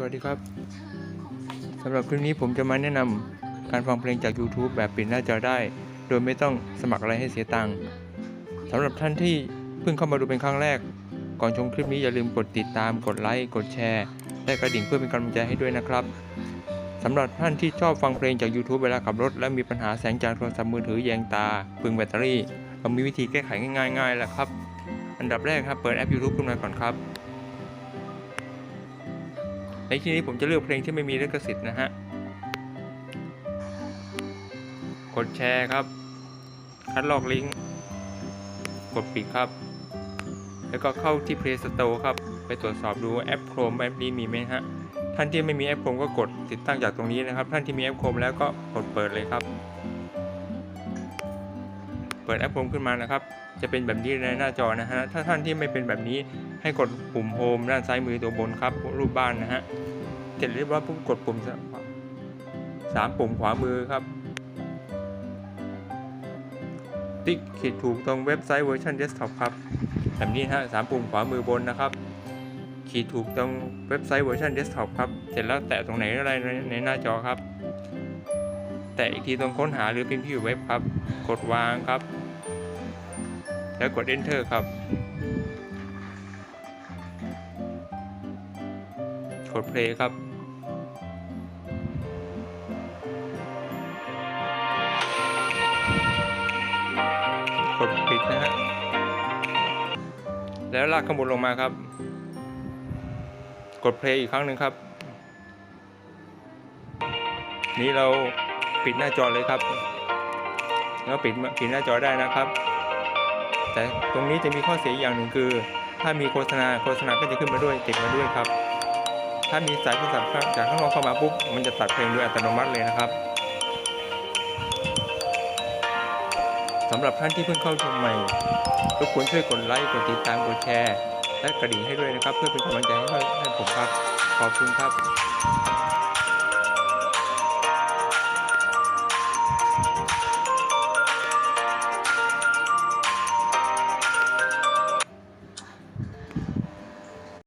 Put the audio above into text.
สวัสดีครับสำหรับคลิปนี้ผมจะมาแนะนำการฟังเพลงจาก YouTube แบบปิดหน้าจอได้ โดยไม่ต้องสมัครอะไรให้เสียตังค์สำหรับท่านที่เพิ่งเข้ามาดูเป็นครั้งแรก ก่อนชมคลิปนี้อย่าลืมกดติดตาม กดไลค์ กดแชร์ และกระดิ่งเพื่อเป็นกำลังใจให้ด้วยนะครับสำหรับท่านที่ชอบฟังเพลงจาก YouTube เวลาขับรถ และมีปัญหาแสงจากโทรศัพท์มือถือแยงตาปึงแบตเตอรี่เรามีวิธีแก้ไขง่ายๆแหละครับ อันดับแรกครับเปิดแอป YouTube ขึ้นมาก่อนครับ ในที่นี้ผมจะเลือกเพลงที่ไม่มีลิขสิทธิ์นะฮะ กดแชร์ครับ คัดลอกลิงก์ กดปิดครับ แล้วก็เข้าที่ Play Store ครับ ไปตรวจสอบดูแอป Chrome แอปนี้มีไหมฮะ ท่านที่ไม่มีแอป Chrome ก็กดติดตั้งจากตรงนี้นะครับ ท่านที่มีแอป Chrome แล้วก็กดเปิดเลยครับ เปิดแอป Chrome ขึ้นมานะครับ จะเป็นแบบนี้ในหน้าจอนะฮะ ถ้าท่านที่ไม่เป็นแบบนี้ให้กดปุ่มโฮมด้านซ้ายมือตัวบนครับ รูปบ้านนะฮะ เสร็จเรียบร้อยปุ๊บกดปุ่มสามปุ่มขวามือครับ ติ๊กขีดถูกตรงเว็บไซต์เวอร์ชันเดสก์ท็อปครับ แบบนี้นะฮะสามปุ่มขวามือบนนะครับ ขีดถูกตรงเว็บไซต์เวอร์ชันเดสก์ท็อปครับ เสร็จแล้วแตะตรงไหนอะไรในในหน้าจอครับ แตะอีกทีตรงค้นหาหรือพิมพ์ที่อยู่เว็บครับ กดวางครับ แล้วกด enter ครับ กด play ครับกดปิดนะฮะ แล้วลากข้างบนลงมาครับ กด play อีกครั้งหนึ่งครับ นี้เราปิดหน้าจอเลยครับ แล้วปิดปิดหน้าจอได้นะครับ แต่ตรงนี้จะมีข้อเสียอย่างหนึ่งคือ ถ้ามีโฆษณาโฆษณาก็จะขึ้นมาด้วยติดมาด้วยครับ ถ้ามีสายโทรศัพท์จากข้างนอกเข้ามาปุ๊บมันจะตัดเพลงโดยอัตโนมัติเลยนะครับสำหรับท่านที่เพิ่งเข้าชมใหม่รบกวนช่วยกดไลค์กดติดตามกดแชร์ และกระดิ่งให้ด้วยนะครับ เพื่อเป็นกำลังใจให้ให้ผมครับ ขอบคุณครับ